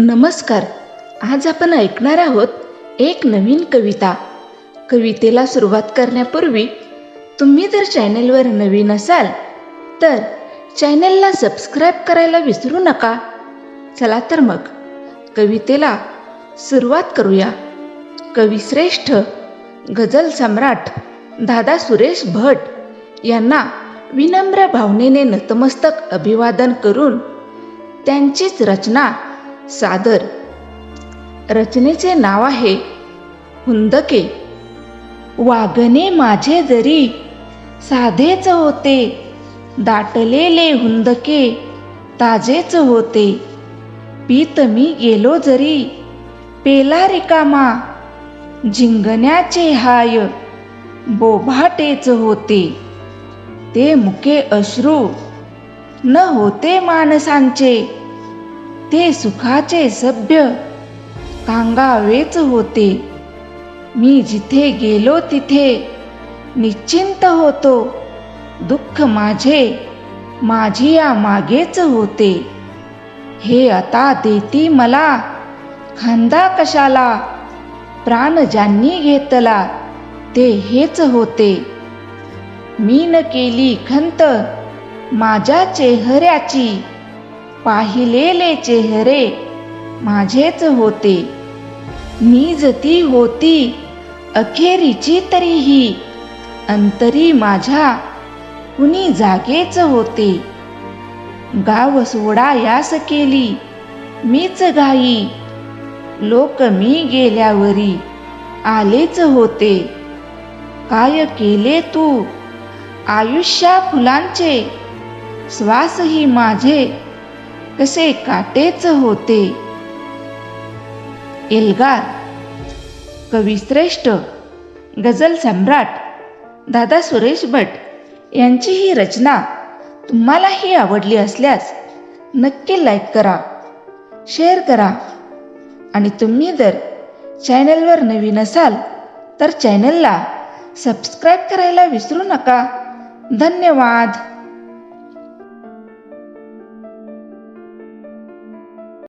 नमस्कार. आज आपण ऐकणार आहोत एक नवीन कविता. कवितेला सुरुवात करण्यापूर्वी तुम्ही जर चॅनेलवर नवीन असाल तर चॅनेलला सबस्क्राईब करायला विसरू नका. चला तर मग कवितेला सुरुवात करूया. कविश्रेष्ठ गझल सम्राट दादा सुरेश भट यांना विनम्र भावनेने नतमस्तक अभिवादन करून त्यांचीच रचना सादर. रचनेचे नाव आहे हुंदके. वागणे माझे जरी साधेच होते. दाटलेले हुंदके ताजेच होते. पीत मी गेलो जरी पेला रिकामा. झिंगण्याचे हाय बोभाटेच होते. ते मुके अश्रू न होते माणसांचे. ते सुखाचे सभ्य कांगावेच होते. मी जिथे गेलो तिथे निश्चिंत होतो. दुःख माझे माझी या मागेच होते. हे आता देती मला. खांदा कशाला? प्राण ज्यांनी घेतला ते हेच होते. मी न केली खंत माझ्या चेहऱ्याची पाहिलेले चेहरे माझेच होते. मी जती होती. अखेरीची तरीही अंतरी माझ्या कुणी जागेच होते. गाव सोडा यास केली. मीच घाई. लोक मी गेल्यावरी आलेच होते. काय केले तू? आयुष्या फुलांचे श्वासही माझे कसे काटेच होते. एल्गार कविश्रेष्ठ गझल सम्राट दादा सुरेश भट यांची ही रचना तुम्हालाही आवडली असल्यास नक्की लाईक करा शेअर करा. आणि तुम्ही जर चॅनलवर नवीन असाल तर चॅनलला सबस्क्राईब करायला विसरू नका. धन्यवाद.